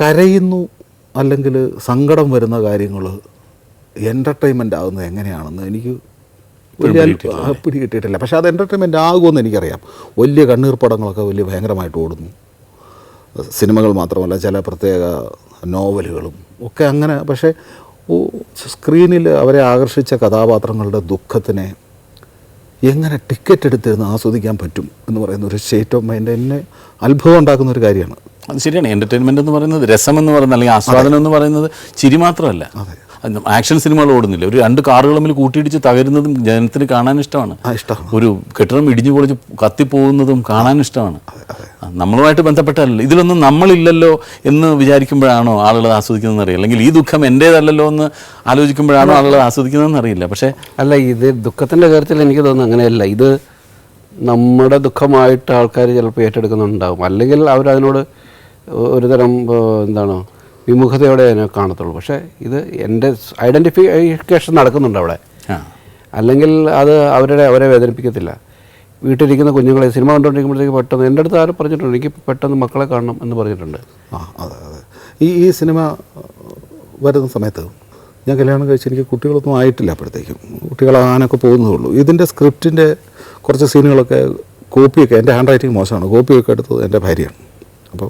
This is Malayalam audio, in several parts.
കരയുന്നു അല്ലെങ്കിൽ സങ്കടം വരുന്ന കാര്യങ്ങൾ എന്റർടൈൻമെന്റ് ആകുന്നത് എങ്ങനെയാണെന്ന് എനിക്ക് പിടി കിട്ടിയിട്ടില്ല പക്ഷേ അത് എന്റർടൈൻമെന്റ് ആകുമെന്ന് എനിക്കറിയാം. വലിയ കണ്ണീർ പടങ്ങളൊക്കെ വലിയ ഭയങ്കരമായിട്ട് ഓടുന്നു. സിനിമകൾ മാത്രമല്ല ചില പ്രത്യേക നോവലുകളും ഒക്കെ അങ്ങനെ. പക്ഷേ സ്ക്രീനിൽ അവരെ ആകർഷിച്ച കഥാപാത്രങ്ങളുടെ ദുഃഖത്തിനെ എങ്ങനെ ടിക്കറ്റ് എടുത്തിരുന്ന് ആസ്വദിക്കാൻ പറ്റും എന്ന് പറയുന്ന ഒരു സ്റ്റേറ്റ് ഓഫ് മൈൻഡ് എന്നെ അത്ഭുതം ഉണ്ടാക്കുന്ന ഒരു കാര്യമാണ്. അത് ശരിയാണ്. എന്റർടൈൻമെന്റ് എന്ന് പറയുന്നത് രസം എന്ന് പറയുന്നത് അല്ലെങ്കിൽ ആസ്വാദനം എന്ന് പറയുന്നത് ചിരി മാത്രമല്ല. ആക്ഷൻ സിനിമകൾ ഓടുന്നില്ല. ഒരു രണ്ട് കാറുകൾ തമ്മിൽ കൂട്ടിയിടിച്ച് തകരുന്നതും ജനത്തിന് കാണാൻ ഇഷ്ടമാണ്. ഒരു കെട്ടിടം ഇടിഞ്ഞു പൊളിച്ച് കത്തിപ്പോകുന്നതും കാണാൻ ഇഷ്ടമാണ്. നമ്മളുമായിട്ട് ബന്ധപ്പെട്ടല്ലോ ഇതിലൊന്നും നമ്മളില്ലല്ലോ എന്ന് വിചാരിക്കുമ്പോഴാണോ ആളുകൾ ആസ്വദിക്കുന്നതെന്ന് അറിയില്ല. അല്ലെങ്കിൽ ഈ ദുഃഖം എന്റേതല്ലല്ലോ എന്ന് ആലോചിക്കുമ്പോഴാണോ ആളുകൾ ആസ്വദിക്കുന്നതെന്ന് അറിയില്ല. പക്ഷേ അല്ല ഇത് ദുഃഖത്തിന്റെ കാര്യത്തിൽ എനിക്ക് തോന്നുന്നു അങ്ങനെയല്ല. ഇത് നമ്മുടെ ദുഃഖമായിട്ട് ആൾക്കാർ ചിലപ്പോൾ ഏറ്റെടുക്കുന്നുണ്ടാവും. അല്ലെങ്കിൽ അവരതിനോട് ഒരു തരം ഏഹ്, എന്താണ് വിമുഖതയോടെ അതിനെ കാണത്തുള്ളൂ. പക്ഷേ ഇത് എന്റെ ഐഡന്റിഫിക്കേഷൻ നടക്കുന്നുണ്ട് അവിടെ. അല്ലെങ്കിൽ അത് അവരുടെ അവരെ വേദനിപ്പിക്കത്തില്ല. വീട്ടിലിരിക്കുന്ന കുഞ്ഞുങ്ങളെ സിനിമ കണ്ടുകൊണ്ടിരിക്കുമ്പോഴത്തേക്ക് പെട്ടെന്ന് എന്റെ അടുത്ത് ആരും പറഞ്ഞിട്ടുണ്ട് എനിക്ക് പെട്ടെന്ന് മക്കളെ കാണണം എന്ന് പറഞ്ഞിട്ടുണ്ട്. ആ അതെ അതെ. ഈ ഈ സിനിമ വരുന്ന സമയത്ത് ഞാൻ കല്യാണം കഴിച്ച് എനിക്ക് കുട്ടികളൊന്നും ആയിട്ടില്ല അപ്പോഴത്തേക്കും. കുട്ടികളാകാനൊക്കെ പോകുന്നതേ ഉള്ളൂ. ഇതിന്റെ സ്ക്രിപ്റ്റിന്റെ കുറച്ച് സീനുകളൊക്കെ കോപ്പിയൊക്കെ എന്റെ ഹാൻഡ് റൈറ്റിംഗ് മോശമാണ്. കോപ്പിയൊക്കെ എടുത്തത് എന്റെ ഭാര്യയാണ്. അപ്പോൾ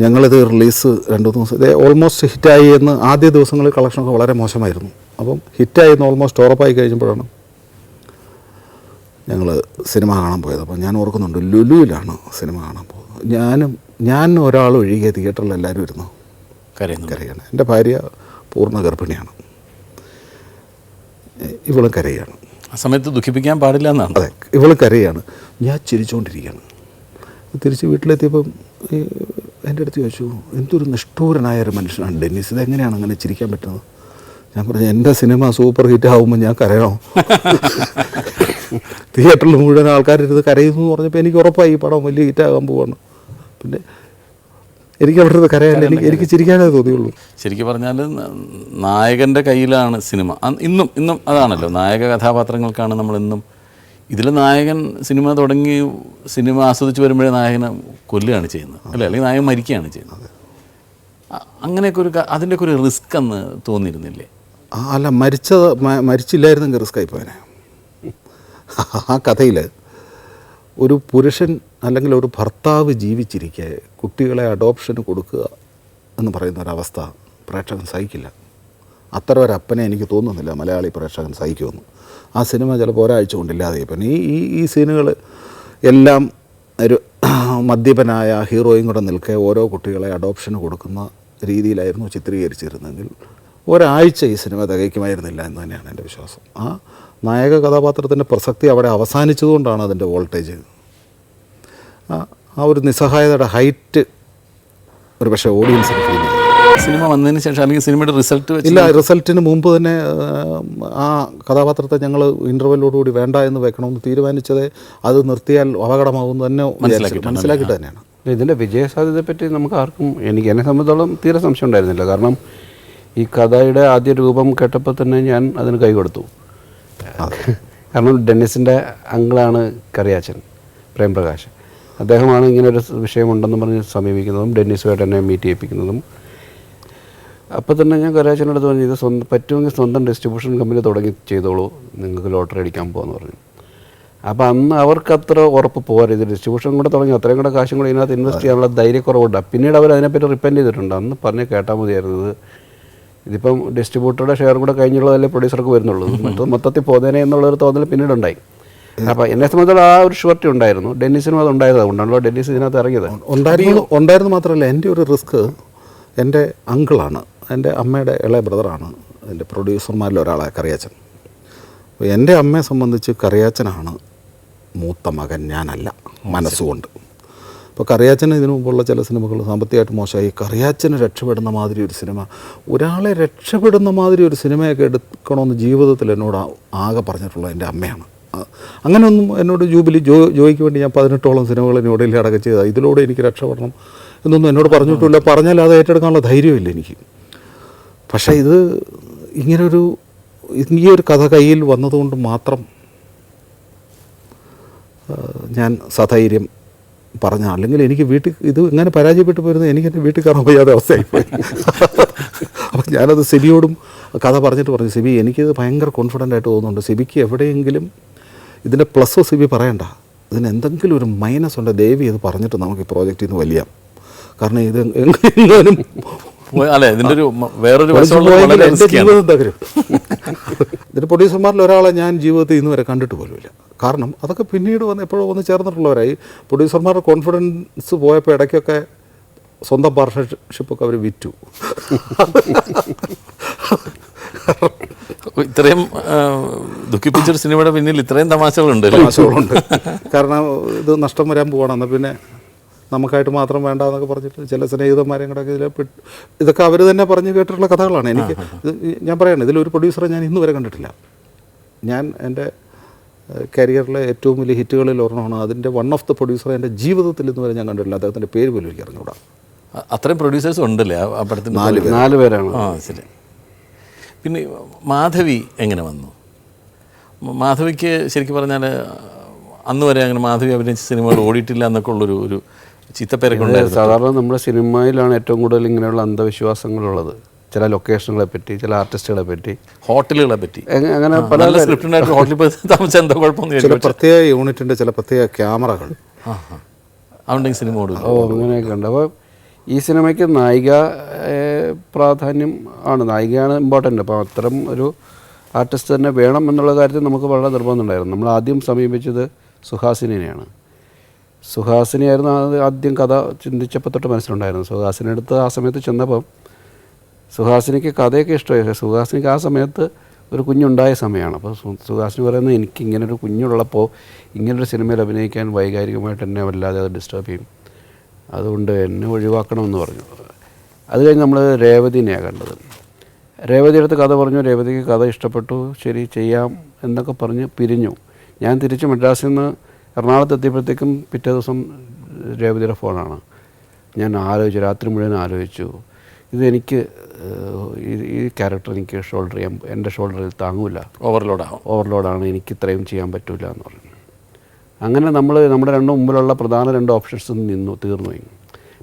ഞങ്ങളിത് റിലീസ് രണ്ട് മൂന്ന് ദിവസം ഇത് ഓൾമോസ്റ്റ് ഹിറ്റായി എന്ന് ആദ്യ ദിവസങ്ങളിൽ കളക്ഷനൊക്കെ വളരെ മോശമായിരുന്നു. അപ്പം ഹിറ്റായി എന്ന് ഓൾമോസ്റ്റ് ഉറപ്പായി കഴിഞ്ഞപ്പോഴാണ് ഞങ്ങൾ സിനിമ കാണാൻ പോയത്. അപ്പോൾ ഞാൻ ഓർക്കുന്നുണ്ട് ലുലുവിലാണ് സിനിമ കാണാൻ പോകുന്നത്. ഞാനും ഞാൻ ഒരാൾ ഒഴികെ തിയേറ്ററിൽ എല്ലാവരും ഇരുന്നു കരയുന്നു കരയാണ്. എന്റെ ഭാര്യ പൂർണ ഗർഭിണിയാണ്. ഇവളും കരയാണ്. ആ സമയത്ത് ദുഃഖിപ്പിക്കാൻ പാടില്ല എന്നാണ്. അതെ ഇവൾ കരയാണ്. ഞാൻ ചിരിച്ചുകൊണ്ടിരിക്കുകയാണ് തിരിച്ച് വീട്ടിലെത്തിയപ്പം എന്റെ അടുത്ത് ചോദിച്ചു എന്തൊരു നിഷ്ഠൂരനായ ഒരു മനുഷ്യനാണ് ഡെന്നിസ്? ഇതെങ്ങനെയാണ് അങ്ങനെ ചിരിക്കാൻ പറ്റുന്നത്? ഞാൻ പറഞ്ഞു എന്റെ സിനിമ സൂപ്പർ ഹിറ്റ് ആകുമ്പോൾ ഞാൻ കരയണോ? തിയേറ്ററിൽ മുഴുവൻ ആൾക്കാരിരുന്ന് കരയുന്നു എന്ന് പറഞ്ഞപ്പോൾ എനിക്ക് ഉറപ്പായി ഈ പടം വലിയ ഹിറ്റാകാൻ പോവാണ്. പിന്നെ എനിക്ക് അവിടെ കരയാനില്ല എനിക്ക് എനിക്ക് ചിരിക്കാനേ തോന്നിയുള്ളൂ. ശരിക്കും പറഞ്ഞാൽ നായകന്റെ കയ്യിലാണ് സിനിമ. ഇന്നും ഇന്നും അതാണല്ലോ. നായക കഥാപാത്രങ്ങൾക്കാണ് നമ്മൾ ഇന്നും ഇതിൽ നായകൻ സിനിമ തുടങ്ങി സിനിമ ആസ്വദിച്ച് വരുമ്പോഴേ നായകനെ കൊല്ലുകയാണ് ചെയ്യുന്നത്. അല്ലേ? അല്ലെങ്കിൽ നായകൻ മരിക്കുകയാണ് ചെയ്യുന്നത്. അങ്ങനെയൊക്കെ ഒരു അതിന്റെയൊക്കെ ഒരു റിസ്ക് എന്ന് തോന്നിയിരുന്നില്ലേ? അല്ല മരിച്ച മ- മരിച്ചില്ലായിരുന്നെങ്കിൽ റിസ്ക് പോയനെ. ആ കഥയിൽ ഒരു പുരുഷൻ അല്ലെങ്കിൽ ഒരു ഭർത്താവ് ജീവിച്ചിരിക്കെ കുട്ടികളെ അഡോപ്ഷന് കൊടുക്കുക എന്ന് പറയുന്ന ഒരവസ്ഥ പ്രേക്ഷകൻ സഹിക്കില്ല. അത്ര ഒരപ്പനെ എനിക്ക് തോന്നുന്നില്ല മലയാളി പ്രേക്ഷകൻ സഹിക്കുമെന്ന്. ആ സിനിമ ചിലപ്പോൾ ഒരാഴ്ച കൊണ്ടില്ലാതെ ഇപ്പം ഈ ഈ ഈ സീനുകൾ എല്ലാം ഒരു മദ്യപനായ ഹീറോയും കൂടെ നിൽക്കെ ഓരോ കുട്ടികളെ അഡോപ്ഷന് കൊടുക്കുന്ന രീതിയിലായിരുന്നു ചിത്രീകരിച്ചിരുന്നെങ്കിൽ ഒരാഴ്ച ഈ സിനിമ തികയ്ക്കുമായിരുന്നില്ല എന്ന് തന്നെയാണ് എന്റെ വിശ്വാസം. ആ നായക കഥാപാത്രത്തിന്റെ പ്രസക്തി അവിടെ അവസാനിച്ചതുകൊണ്ടാണ് അതിന്റെ വോൾട്ടേജ്. ആ ഒരു നിസ്സഹായതയുടെ ഹൈറ്റ് ഒരു പക്ഷേ ഓഡിയൻസിന് ഫീൽ ചെയ്തു. സിനിമ വന്നതിന് ശേഷം അല്ലെങ്കിൽ സിനിമയുടെ റിസൾട്ട് ഇല്ല റിസൾട്ടിന് മുമ്പ് തന്നെ ആ, കഥാപാത്രത്തെ ഞങ്ങൾ ഇന്റർവെല്ലോടുകൂടി വേണ്ട എന്ന് വെക്കണമെന്ന് തീരുമാനിച്ചത് അത് നിർത്തിയാൽ അപകടമാകുമെന്ന് തന്നെ മനസ്സിലാക്കിയിട്ട് തന്നെയാണ്. ഇതിന്റെ വിജയസാധ്യതയെപ്പറ്റി നമുക്ക് ആർക്കും എനിക്ക് എന്നെ സംബന്ധിച്ചോളം തീരെ സംശയം ഉണ്ടായിരുന്നില്ല. കാരണം ഈ കഥയുടെ ആദ്യ രൂപം കേട്ടപ്പോൾ തന്നെ ഞാൻ അതിന് കൈ കൊടുത്തു. കാരണം ഡെന്നിസിന്റെ അങ്കിളാണ് കറിയാച്ചൻ പ്രേംപ്രകാശ്. അദ്ദേഹമാണ് ഇങ്ങനെ ഒരു വിഷയമുണ്ടെന്ന് പറഞ്ഞ് സമീപിക്കുന്നതും ഡെന്നിസുമായിട്ട് എന്നെ മീറ്റ് ചെയ്യിപ്പിക്കുന്നതും അപ്പോൾ തന്നെ ഞാൻ കറിയാച്ചന്റെ അടുത്ത് പറഞ്ഞു ഇത് സ്വന്തം പറ്റുമെങ്കിൽ സ്വന്തം ഡിസ്ട്രിബ്യൂഷൻ കമ്പനി തുടങ്ങി ചെയ്തോളൂ. നിങ്ങൾക്ക് ലോട്ടറി അടിക്കാൻ പോകാമെന്ന് പറഞ്ഞു. അപ്പോൾ അന്ന് അവർക്ക് അത്ര ഉറപ്പ് പോകാറ് ഇത് ഡിസ്ട്രിബ്യൂഷൻ കൂടെ തുടങ്ങി അത്രയും കൂടെ കാശും കൂടെ ഇതിനകത്ത് ഇൻവെസ്റ്റ് ചെയ്യാനുള്ള ധൈര്യക്കുറവുണ്ട്. പിന്നീട് അവർ അതിനെപ്പറ്റി റിപ്പൻഡ് ചെയ്തിട്ടുണ്ട്. അന്ന് പറഞ്ഞ് കേട്ടാൽ മതിയായിരുന്നത് ഇതിപ്പം ഡിസ്ട്രിബ്യൂട്ടറുടെ ഷെയർ കൂടെ കഴിഞ്ഞുള്ളതല്ലേ പ്രൊഡ്യൂസർക്ക് വരുന്നുള്ളൂ. മറ്റത് മൊത്തത്തിൽ പോതേനെ എന്നുള്ളൊരു തോന്നൽ പിന്നീടുണ്ടായി. അപ്പോൾ എന്നെ സംബന്ധിച്ചുള്ള ആ ഒരു ഷുവർട്ടി ഉണ്ടായിരുന്നു. ഡെന്നിസിനും അത് ഉണ്ടായത്. അതുകൊണ്ടാണല്ലോ ഡെന്നിസ് ഇതിനകത്ത് ഇറങ്ങിയത്. ഉണ്ടായിരുന്നു ഉണ്ടായിരുന്നു മാത്രമല്ല എന്റെ ഒരു റിസ്ക് എന്റെ അങ്കിളാണ് എന്റെ അമ്മയുടെ ഇളയ ബ്രദറാണ്. എന്റെ പ്രൊഡ്യൂസർമാരിൽ ഒരാളെ കറിയാച്ചൻ. അപ്പോൾ എന്റെ അമ്മയെ സംബന്ധിച്ച് കറിയാച്ചനാണ് മൂത്ത മകൻ ഞാനല്ല മനസ്സുകൊണ്ട്. അപ്പോൾ കറിയാച്ചന് ഇതിനു മുമ്പുള്ള ചില സിനിമകൾ സാമ്പത്തികമായിട്ട് മോശമായി. കറിയാച്ചന് രക്ഷപ്പെടുന്ന മാതിരി ഒരു സിനിമ ഒരാളെ രക്ഷപ്പെടുന്ന മാതിരി ഒരു സിനിമയൊക്കെ എടുക്കണമെന്ന് ജീവിതത്തിൽ എന്നോട് ആകെ പറഞ്ഞിട്ടുള്ളത് എന്റെ അമ്മയാണ്. അങ്ങനെയൊന്നും എന്നോട് ജൂബിലി ജോ ജോയ്ക്ക് വേണ്ടി ഞാൻ പതിനെട്ടോളം സിനിമകൾ ന്യൂഡൽഹി അടക്കം ചെയ്താൽ ഇതിലൂടെ എനിക്ക് രക്ഷപ്പെടണം എന്നൊന്നും എന്നോട് പറഞ്ഞിട്ടില്ല. പറഞ്ഞാൽ അത് ഏറ്റെടുക്കാനുള്ള ധൈര്യമില്ല എനിക്ക്. പക്ഷേ ഇത് ഇങ്ങനൊരു ഈ ഒരു കഥ കയ്യിൽ വന്നതുകൊണ്ട് മാത്രം ഞാൻ സധൈര്യം പറഞ്ഞ അല്ലെങ്കിൽ എനിക്ക് വീട്ടിൽ ഇത് ഇങ്ങനെ പരാജയപ്പെട്ടു പോയിരുന്നത് എനിക്ക് എന്റെ വീട്ടിൽ കയറാൻ വയ്യാതെ അവസ്ഥയായിപ്പോയി അപ്പം ഞാനത് സിബിയോടും കഥ പറഞ്ഞിട്ട് പറഞ്ഞു സിബി എനിക്കിത് ഭയങ്കര കോൺഫിഡന്റ് ആയിട്ട് തോന്നുന്നുണ്ട്. സിബിക്ക് എവിടെയെങ്കിലും ഇതിന്റെ പ്ലസ് സിബി പറയണ്ട. ഇതിന് എന്തെങ്കിലും ഒരു മൈനസ് ഉണ്ട്. ദേവി ഇത് പറഞ്ഞിട്ട് നമുക്ക് ഈ പ്രോജക്റ്റിൽ നിന്ന് വലിയ. കാരണം ഇത് എങ്ങനെയും അല്ലെ ഇതിന്റെ ഒരു വേറൊരു ജീവിതം തകരും ഇതിന്റെ പ്രൊഡ്യൂസർമാരിൽ ഒരാളെ ഞാൻ ജീവിതത്തിൽ ഇന്ന് വരെ കണ്ടിട്ട് പോലുമില്ല. കാരണം അതൊക്കെ പിന്നീട് വന്ന് എപ്പോഴും വന്ന് ചേർന്നിട്ടുള്ളവരായി. പ്രൊഡ്യൂസർമാരുടെ കോൺഫിഡൻസ് പോയപ്പോൾ ഇടയ്ക്കൊക്കെ സ്വന്തം പാർട്ട്ണർഷിപ്പൊക്കെ അവർ വിറ്റു. ഇത്രയും ദുഃഖിപ്പിച്ചൊരു സിനിമയുടെ പിന്നിൽ ഇത്രയും തമാശകളുണ്ട്? തമാശകളുണ്ട്. കാരണം ഇത് നഷ്ടം വരാൻ പോകണം എന്നാൽ പിന്നെ നമുക്കായിട്ട് മാത്രം വേണ്ട എന്നൊക്കെ പറഞ്ഞിട്ട് ചില സ്നേഹിതന്മാരെയും കൂടെ ഇതിൽ ഇതൊക്കെ അവർ തന്നെ പറഞ്ഞു കേട്ടിട്ടുള്ള കഥകളാണ്. എനിക്ക് ഇത് ഞാൻ പറയണം ഇതിലൊരു പ്രൊഡ്യൂസറെ ഞാൻ ഇന്ന് വരെ കണ്ടിട്ടില്ല. ഞാൻ എന്റെ കരിയറിലെ ഏറ്റവും വലിയ ഹിറ്റുകളിൽ ഒരെണ്ണമാണ്. അതിന്റെ വൺ ഓഫ് ദ പ്രൊഡ്യൂസറെ എന്റെ ജീവിതത്തിൽ ഇന്ന് വരെ ഞാൻ കണ്ടിട്ടില്ല. അദ്ദേഹത്തിന്റെ പേര് പോലും എനിക്ക് അറിഞ്ഞുകൂടാ അത്രയും പ്രൊഡ്യൂസേഴ്സ് ഉണ്ടല്ലേ ആ- ആ പടത്തിന് നാല് നാല് പേരാണ്. ആ ശരി. പിന്നെ മാധവി എങ്ങനെ വന്നു? മാധവിക്ക് ശരിക്കും പറഞ്ഞാൽ അന്ന് വരെ അങ്ങനെ മാധവി അഭിനയിച്ച സിനിമകൾ ഓടിയിട്ടില്ല എന്നൊക്കെ ഉള്ളൊരു ഒരു ചീത്തപ്പേരൊക്കെ സാധാരണ നമ്മുടെ സിനിമയിലാണ് ഏറ്റവും കൂടുതൽ ഇങ്ങനെയുള്ള അന്ധവിശ്വാസങ്ങളുള്ളത്. ചില ലൊക്കേഷനുകളെ പറ്റി ചില ആർട്ടിസ്റ്റുകളെ പറ്റി. ഹോട്ടലുകളെ പറ്റി. അങ്ങനെ പല നല്ല സ്ക്രിപ്റ്റ് ഉണ്ടായിട്ട് ഹോട്ടലിൽ താമസിച്ചാൽ എന്താ കുഴപ്പമൊന്നും ചില പ്രത്യേക യൂണിറ്റിന്റെ ചില പ്രത്യേക ക്യാമറകൾ. അതുണ്ടെങ്കിൽ സിനിമ ഓ അങ്ങനെയൊക്കെ ഉണ്ട്. അപ്പോൾ ഈ സിനിമയ്ക്ക് നായിക പ്രാധാന്യം ആണ്. നായികയാണ് ഇമ്പോർട്ടന്റ് അപ്പോൾ അത്തരം ഒരു ആർട്ടിസ്റ്റ് തന്നെ വേണം എന്നുള്ള കാര്യത്തിൽ നമുക്ക് വളരെ നിർബന്ധമുണ്ടായിരുന്നു നമ്മൾ ആദ്യം സമീപിച്ചത് സുഹാസിനിനെയാണ്. സുഹാസിനിയായിരുന്നു ആദ്യം കഥ ചിന്തിച്ചപ്പോൾ തൊട്ട് മനസ്സിലുണ്ടായിരുന്നു സുഹാസിനി അടുത്ത് ആ സമയത്ത് ചെന്നപ്പം സുഹാസിനിക്ക് കഥയൊക്കെ ഇഷ്ടമായി. സുഹാസിനിക്ക് ആ സമയത്ത് ഒരു കുഞ്ഞുണ്ടായ സമയമാണ്. അപ്പോൾ സുഹാസിനി പറയുന്നത് എനിക്ക് ഇങ്ങനൊരു കുഞ്ഞുള്ളപ്പോൾ ഇങ്ങനൊരു സിനിമയിൽ അഭിനയിക്കാൻ വൈകാരികമായിട്ട് എന്നെ വല്ലാതെ അത് ഡിസ്റ്റർബ് ചെയ്യും. അതുകൊണ്ട് എന്നെ ഒഴിവാക്കണമെന്ന് പറഞ്ഞു. അത് കഴിഞ്ഞ് നമ്മൾ രേവതിനെയാണ് കണ്ടത്. രേവതി അടുത്ത് കഥ പറഞ്ഞു. രേവതിക്ക് കഥ ഇഷ്ടപ്പെട്ടു. ശരി ചെയ്യാം എന്നൊക്കെ പറഞ്ഞ് പിരിഞ്ഞു. ഞാൻ തിരിച്ച് മദ്രാസിൽ നിന്ന് എറണാകുളത്ത് എത്തിയപ്പോഴത്തേക്കും പിറ്റേ ദിവസം രേവതിയുടെ ഫോണാണ്. ഞാൻ ആലോചിച്ചു രാത്രി മുഴുവൻ ആലോചിച്ചു. ഇതെനിക്ക് എനിക്ക് ഈ- ക്യാരക്ടർ എനിക്ക് ഷോൾഡർ ചെയ്യാൻ എന്റെ ഷോൾഡറിൽ താങ്ങൂല. ഓവർലോഡാണ് ഓവർലോഡാണ് എനിക്ക് ഇത്രയും ചെയ്യാൻ പറ്റില്ല എന്ന് പറഞ്ഞു. അങ്ങനെ നമ്മൾ നമ്മുടെ രണ്ട് മുമ്പിലുള്ള പ്രധാന രണ്ട് ഓപ്ഷൻസ് നിന്നു തീർന്നു പോയി.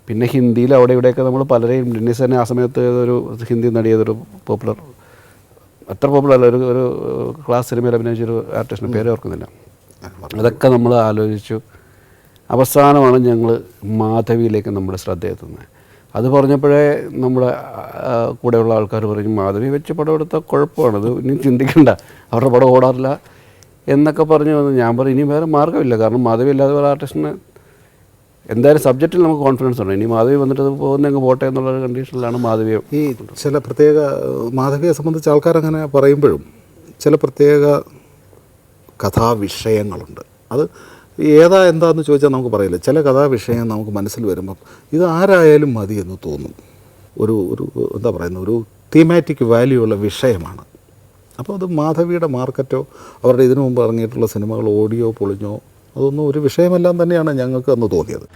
പിന്നെ ഹിന്ദിയിൽ അവിടെ ഇവിടെയൊക്കെ നമ്മൾ പലരെയും ഡെന്നിസ് തന്നെ ആ സമയത്ത് ഒരു ഹിന്ദി നടിയതൊരു പോപ്പുലർ അത്ര പോപ്പുലർ അല്ല ഒരു ഒരു ക്ലാസ് സിനിമയിൽ അഭിനയിച്ചൊരു ആർട്ടിസ്റ്റിന്റെ പേര് ഓർക്കുന്നില്ല. അതൊക്കെ നമ്മൾ ആലോചിച്ചു. അവസാനമാണ് ഞങ്ങൾ മാധവിയിലേക്ക് നമ്മുടെ ശ്രദ്ധ എത്തുന്നത്. അത് പറഞ്ഞപ്പോഴേ നമ്മുടെ കൂടെയുള്ള ആൾക്കാർ പറഞ്ഞു മാധവി വെച്ച് പടം എടുത്താൽ കുഴപ്പമാണ് ഇത് ഇനി ചിന്തിക്കണ്ട. അവരുടെ പടം ഓടാറില്ല. എന്നൊക്കെ പറഞ്ഞു വന്നു ഞാൻ പറഞ്ഞു ഇനി വേറെ മാർഗമില്ല. കാരണം മാധവി ഇല്ലാതെ വേറെ ആർട്ടിസ്റ്റിന് എന്തായാലും സബ്ജക്റ്റിൽ നമുക്ക് കോൺഫിഡൻസ് ഉണ്ട്. ഇനി മാധവി വന്നിട്ട് പോകുന്ന പോകുന്നെങ്കിൽ പോട്ടെ എന്നുള്ള കണ്ടീഷനിലാണ് മാധവിയെ ഈ ചില പ്രത്യേക മാധവിയെ സംബന്ധിച്ച് ആൾക്കാരങ്ങനെ പറയുമ്പോഴും ചില പ്രത്യേക കഥാവിഷയങ്ങളുണ്ട്. അത് ഏതാ എന്താന്ന് ചോദിച്ചാൽ നമുക്ക് പറയില്ല. ചില കഥാവിഷയം നമുക്ക് മനസ്സിൽ വരുമ്പം ഇത് ആരായാലും മതി എന്ന് തോന്നും. ഒരു ഒരു എന്താ പറയുന്നത് ഒരു തീമാറ്റിക് വാല്യൂ ഉള്ള വിഷയമാണ്. അപ്പോൾ അത് മാധവിയുടെ മാർക്കറ്റോ അവരുടെ ഇതിനു മുമ്പ് ഇറങ്ങിയിട്ടുള്ള സിനിമകൾ ഓഡിയോ പൊളിഞ്ഞോ അതൊന്നും ഒരു വിഷയമെല്ലാം തന്നെയാണ് ഞങ്ങൾക്ക് അന്ന് തോന്നിയത്.